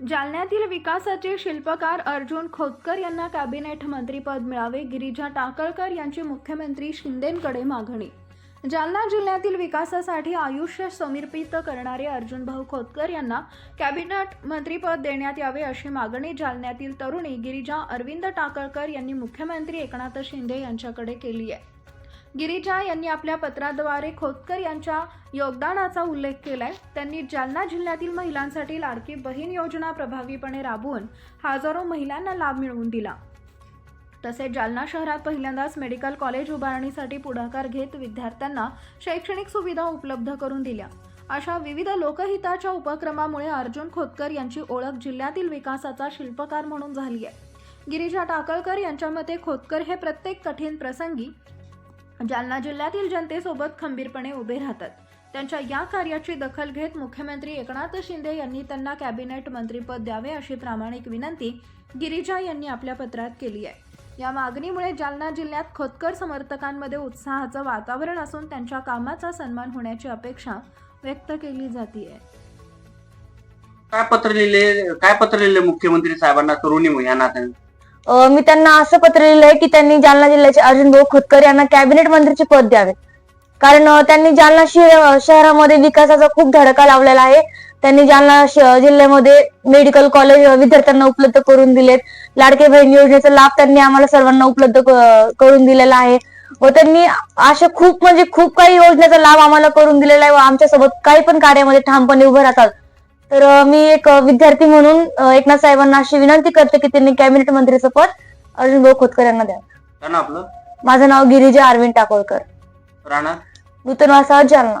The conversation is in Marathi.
जालन्यातील विकासाचे शिल्पकार अर्जुन खोतकर यांना कॅबिनेट मंत्रीपद मिळावे गिरिजा टाकळकर यांची मुख्यमंत्री शिंदेंकडे मागणी. जालना जिल्ह्यातील विकासासाठी आयुष्य समर्पित करणारे अर्जुन भाऊ खोतकर यांना कॅबिनेट मंत्रीपद देण्यात यावे अशी मागणी जालन्यातील तरुणी गिरिजा अरविंद टाकळकर यांनी मुख्यमंत्री एकनाथ शिंदे यांच्याकडे केली आहे. गिरिजा यांनी आपल्या पत्राद्वारे खोतकर यांच्या योगदानाचा उल्लेख केलाय. त्यांनी जालना जिल्ह्यातील महिलांसाठी लाडकी बहीण योजना प्रभावीपणे राबवून हजारो महिलांना लाभ मिळवून दिला. तसेच जालना शहरात पहिल्यांदाच मेडिकल कॉलेज उभारणीसाठी पुढाकार घेत विद्यार्थ्यांना शैक्षणिक सुविधा उपलब्ध करून दिल्या. अशा विविध लोकहिताच्या उपक्रमामुळे अर्जुन खोतकर यांची ओळख जिल्ह्यातील विकासाचा शिल्पकार म्हणून झाली आहे. गिरीजा टाकळकर यांच्या मते खोतकर हे प्रत्येक कठीण प्रसंगी जालना जिल्ह्यातील जनतेसोबत खंबीरपणे उभे राहतात. त्यांच्या या कार्याची दखल घेत मुख्यमंत्री एकनाथ शिंदे यांनी त्यांना कॅबिनेट मंत्रीपद द्यावे अशी प्रामाणिक विनंती गिरिजा यांनी आपल्या पत्रात केली आहे. या मागणीमुळे जालना जिल्ह्यात खोतकर समर्थकांमध्ये उत्साहाचं वातावरण असून त्यांच्या कामाचा सन्मान होण्याची अपेक्षा व्यक्त केली जाते काय पत्र लिहिले काय पत्र लिहिले मुख्यमंत्री साहेबांना? तरुणी या नात्याने. मी त्यांना असं पत्र लिहिलंय की त्यांनी जालना जिल्ह्याचे अर्जुन भाऊ खोतकर यांना कॅबिनेट मंत्रीचे पद द्यावे. कारण त्यांनी जालना शहरामध्ये विकासाचा खूप धडका लावलेला आहे. त्यांनी जालना श- जिल्ह्यामध्ये मेडिकल कॉलेज विद्यार्थ्यांना उपलब्ध करून दिलेत. लाडके बहीण योजनेचा लाभ त्यांनी आम्हाला सर्वांना उपलब्ध करून दिलेला आहे. व त्यांनी अशा खूप म्हणजे खूप काही योजनेचा लाभ आम्हाला करून दिलेला आहे व आमच्यासोबत काही पण कार्यामध्ये ठामपणे उभे राहतात. तर मी एक विद्यार्थी म्हणून एकनाथ साहेबांना अशी विनंती करते की त्यांनी कॅबिनेट मंत्रीचं पद अर्जुन भाऊ खोतकर यांना द्या. आपलं? माझं नाव गिरिजा अरविंद टाकोळकर. राणा? नूतन वासा जालना.